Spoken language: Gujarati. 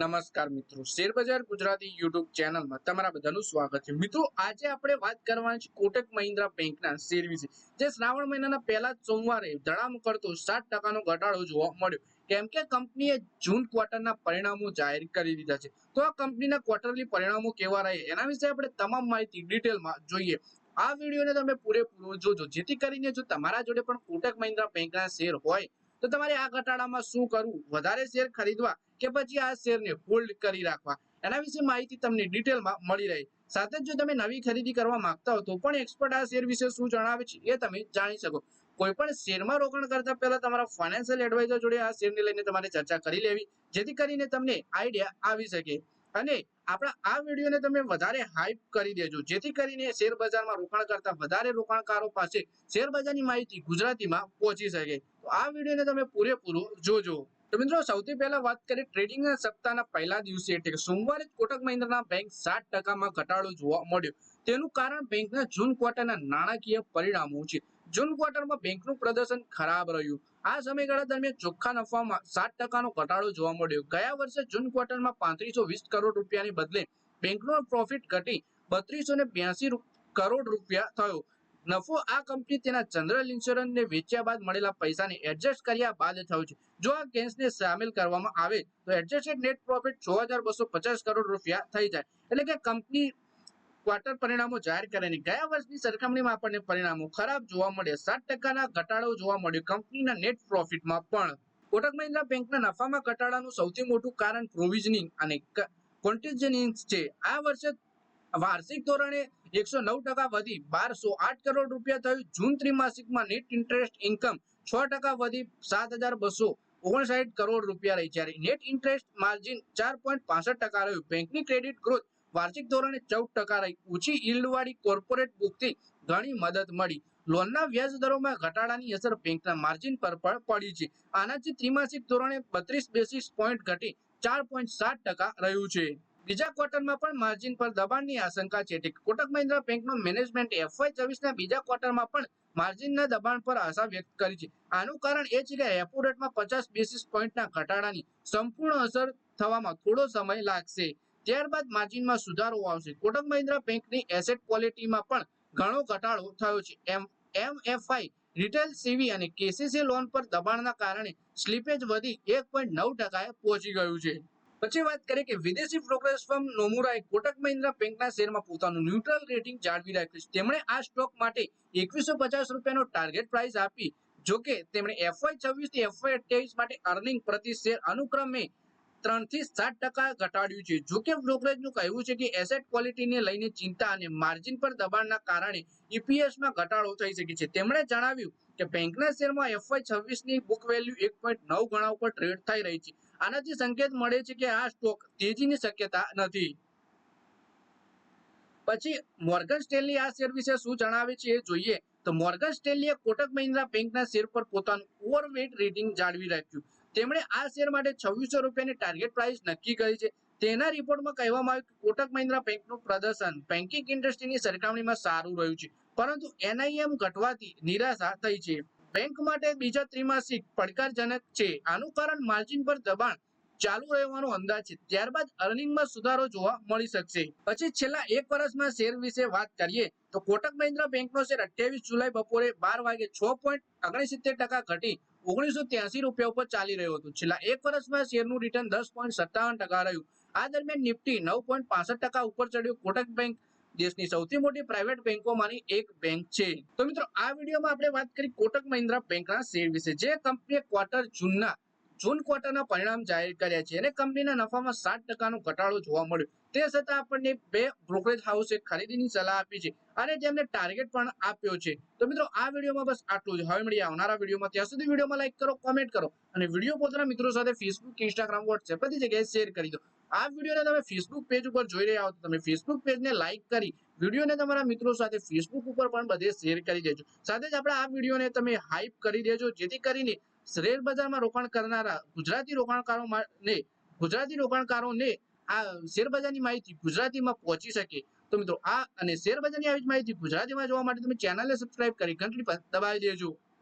નમસ્કાર મિત્રો. શેરબજાર ગુજરાતી યુટ્યુબ ચેનલમાં તમારા બધાનું સ્વાગત છે. મિત્રો, આજે આપણે વાત કરવાની છે કોટક મહિન્દ્રા બેંકના શેર વિશે. જે શ્રાવણ મહિનાના પહેલા જ સોમવારે ધડામ કરતો સાત ટકાનો ઘટાડો જોવા મળ્યો. કેમ કે કંપનીએ જૂન ક્વાર્ટરના પરિણામો જાહેર કરી દીધા છે. તો આ કંપનીના ક્વાર્ટરલી પરિણામો કેવા રહે? એના વિશે આપણે તમામ માહિતી ડિટેલમાં જોઈએ. આ વિડીયોને તમે પૂરેપૂરો જોજો. જેથી કરીને જો તમારા જોડે પણ કોટક મહિન્દ્રા બેંકના શેર હોય તો તમારે આ ઘટાડામાં શું કરવું? વધારે શેર ખરીદવા કે પછી આ શેરને હોલ્ડ કરી રાખવા? એના વિશે માહિતી તમને ડિટેલમાં મળી રહી. સાથે જ જો તમે નવી ખરીદી કરવા માંગતા હો તો પણ એક્સપર્ટ આ શેર વિશે શું જણાવે છે એ તમે જાણી શકો. કોઈ પણ શેરમાં રોકાણ કરતા પહેલા તમારા ફાઇનાન્શિયલ એડવાઇઝર જોડે આ શેરને લઈને તમારે ચર્ચા કરી લેવી, જેથી કરીને તમને આઈડિયા આવી શકે. અને આપણા આ વિડીયોને તમે વધારે હાઈપ કરી દેજો. જેથી કરીને શેર બજારમાં રોકાણ કરતા વધારે રોકાણકારો પાસે શેર બજારની માહિતી ગુજરાતીમાં પહોંચી શકે. તો આ વિડીયોને તમે પૂરેપૂરો જોજો. તો મિત્રો, સૌથી પહેલા વાત કરીએ ટ્રેડિંગના સપ્તાહના પહેલા દિવસે એટલે કે સોમવારે કોટક મહિન્દ્રાના બેંક સાત ટકામાં ઘટાડો જોવા મળ્યો. તેનું કારણ બેંકના જૂન ક્વાર્ટરના નાણાકીય પરિણામો છે. જૂન ક્વાર્ટરમાં બેંકનું પ્રદર્શન ખરાબ રહ્યું. આ સમયગાળા દરમિયાન ચોખ્ખા નફામાં સાત ટકાનો ઘટાડો જોવા મળ્યો. ગયા વર્ષે જૂન ક્વાર્ટરમાં પાંત્રીસો વીસ કરોડ રૂપિયાની બદલે બેંકનો પ્રોફિટ ઘટી બત્રીસો ને બ્યાસી કરોડ રૂપિયા થયો. નફો આ કંપની તેના જનરલ ઇન્સ્યોરન્સને વેચ્યા બાદ મળેલા પૈસાને એડજસ્ટ કર્યા બાદ થયો છે. જો આ ગેન્સને સામેલ કરવામાં આવે તો એડજસ્ટેડ નેટ પ્રોફિટ છ હજાર બસો પચાસ કરોડ રૂપિયા થઈ જાય. એટલે કે કંપની ક્વાર્ટર પરિણામો જાહેર કર્યા ગયા વર્ષની સરખામણીમાં આપણને પરિણામો ખરાબ જોવા મળ્યા. સાત ટકાના ઘટાડો જોવા મળ્યો. કંપનીના નેટ પ્રોફિટમાં પણ. કોટક મહિન્દ્રા બેંકના નફામાં ઘટાડાનું સૌથી મોટું કારણ પ્રોવિઝનિંગ અને કોન્ટેજનિંગ છે. આ વર્ષે વાર્ષિક ધોરણે એકસો નવ ટકા વધી. બારસો આઠ કરોડ રૂપિયા થયું. જૂન ત્રિમાસિકમાં નેટ ઇન્ટરેસ્ટ ઇન્કમ છ ટકા વધી. સાત હજાર બસો ઓગણસાઠ કરોડ રૂપિયા રહી. જ્યારે નેટ ઇન્ટરેસ્ટ માર્જિન ચાર પોઈન્ટ પાસઠ ટકા રહ્યું. બેંકની ક્રેડિટ ગ્રોથ વાર્ષિક ધોરણે ચૌદ ટકા રહી. ઊંચી ઇલ્ડવાળી કોર્પોરેટ બુકથી ઘણી મદદ મળી. લોનના વ્યાજ દરોમાં ઘટાડાની અસર બેંકના માર્જિન પર પણ પડી છે. આનાથી ત્રિમાસિક ધોરણે બત્રીસ બેસિસ પોઈન્ટ ઘટી ચાર પોઈન્ટ સાત ટકા રહ્યું છે. બીજા ક્વાર્ટરમાં પણ માર્જિન પર દબાણની આશંકા છે. કોટક મહિન્દ્રા બેંકનો મેનેજમેન્ટ એફવાય ચોવીસના બીજા ક્વાર્ટરમાં પણ માર્જિનના દબાણ પર આશા વ્યક્ત કરી છે. આનું કારણ એ છે કે રેપો રેટમાં પચાસ બેસિસ પોઈન્ટના ઘટાડાની સંપૂર્ણ અસર થવામાં થોડો સમય લાગશે. ત્યારબાદ માર્જિનમાં સુધારો આવશે. કોટક મહિન્દ્રા બેંકની એસેટ ક્વોલિટીમાં પણ ઘણો ઘટાડો થયો છે. એમ, એમએફઆઈ રિટેલ સીવી અને કેસીસી લોન પર દબાણના કારણે સ્લીપેજ વધી એક પોઈન્ટ નવ ટકાએ પહોંચી ગયું છે. પછી વાત કરીએ કે વિદેશી બ્રોકરેજ ફર્મ નોમુરાએ કોટક મહિન્દ્રા બેંકના શેરમાં પોતાનું ન્યુટ્રલ રેટિંગ જાળવી રાખ્યું છે. તેમણે આ સ્ટોક માટે એકવીસો પચાસ રૂપિયાનો ટાર્ગેટ પ્રાઇસ આપી, જોકે તેમણે એફવાય છવ્વીસથી એફવાય અઠ્યાવીસ માટે અર્નિંગ પ્રતિ શેર અનુક્રમે ત્રણથી સાત ટકા ઘટાડ્યું છે. જોકે બ્રોકરેજનું કહેવું છે કે એસેટ ક્વોલિટીને લઈને ચિંતા અને માર્જિન પર દબાણના કારણે ઈપીએસમાં ઘટાડો થઈ શકે છે. તેમણે જણાવ્યું કે બેંકના શેરમાં એફવાય છવ્વીસની બુક વેલ્યુ એક પોઈન્ટ નવ ગણા ઉપર ટ્રેડ થઈ રહી છે. આનાથી સંકેત મળે છે કે આ સ્ટોક તેજીની શક્યતા નથી. પછી મોર્ગન સ્ટેનલી આ શેર વિશે શું જણાવે છે એ જોઈએ. તો મોર્ગન સ્ટેનલીએ કોટક મહિન્દ્રા બેંકના શેર પર પોતાનું ઓવરવેટ રેટિંગ જાળવી રાખ્યું. તેમણે આ શેર માટે છવ્વીસો રૂપિયાની ટાર્ગેટ પ્રાઇસ નક્કી કરી છે. તેના રિપોર્ટમાં કહેવામાં આવ્યું કે કોટક મહિન્દ્રા બેંકનું પ્રદર્શન બેન્કિંગ ઇન્ડસ્ટ્રીની સરખામણીમાં સારું રહ્યું છે. પરંતુ એનઆઈએમ ઘટવાથી નિરાશા થઈ છે. બેંક માટે બીજા ત્રિમાસિક પડકારજનક છે. આનું કારણ માર્જિન પર દબાણ ચાલુ રહેવાનો અંદાજ છે. ત્યારબાદ અર્નિંગમાં સુધારો જોવા મળી શકશે. પછી છેલ્લા એક વર્ષમાં શેર વિશે વાત કરીએ તો કોટક મહિન્દ્રા બેંકનો શેર અઠ્યાવીસ જુલાઈ બપોરે બાર વાગે છ પોઈન્ટ ઓગણસિત્તેર ટકા ઘટી ઓગણીસો ત્યાસી રૂપિયા ઉપર ચાલી રહ્યો હતો. છેલ્લા એક વર્ષમાં શેરનું રિટર્ન દસ પોઈન્ટ સત્તાવન ટકા રહ્યું. આ દરમિયાન નિફ્ટી નવ પોઈન્ટ પાસઠ ટકા ઉપર ચડ્યું. કોટક બેંક દેશની સૌથી મોટી પ્રાઇવેટ બેંકોમાંની એક બેંક છે. તો મિત્રો, આ વિડીયોમાં આપણે વાત કરી કોટક મહિન્દ્રા બેંકના શેર વિશે. જે કંપનીએ ક્વાર્ટર જૂનના જૂન ક્વાર્ટરના પરિણામ જાહેર કર્યા છે અને કંપનીના નફામાં સાત ટકાનો ઘટાડો જોવા મળ્યો. તે છતાં આપણને બે બ્રોકરેજ હાઉસે ખરીદીની સલાહ આપી છે અને તેમને ટાર્ગેટ પણ આપ્યો છે. તો મિત્રો, આ વિડીયોમાં બસ આટલું જ. હવે મળીએ આવનારા વિડીયોમાં. ત્યાં સુધી વિડીયોમાં લાઈક કરો, કોમેન્ટ કરો અને વીડિયો પોતાના મિત્રો સાથે ફેસબુક ઇન્સ્ટાગ્રામ વોટ્સએપ બધી જગ્યાએ શેર કરી દો. આ વિડીયોને તમે ફેસબુક પેજ ઉપર જોઈ રહ્યા હો તો તમે ફેસબુક પેજને લાઈક કરી વિડીયોને તમારા મિત્રો સાથે ફેસબુક ઉપર પણ બધે શેર કરી દેજો. સાથે જ આપણે આ વિડીયોને તમે હાઇપ કરી દેજો, જેથી કરીને શેર બજારમાં રોકાણ કરનારા ગુજરાતી રોકાણકારોને ગુજરાતી રોકાણકારોને આ શેર બજારની માહિતી ગુજરાતીમાં પહોંચી શકે. તો મિત્રો આ અને શેર બજારની આવી માહિતી ગુજરાતીમાં જોવા માટે તમે ચેનલને સબસ્ક્રાઇબ કરી, ઘંટડી પર દબાવી દેજો.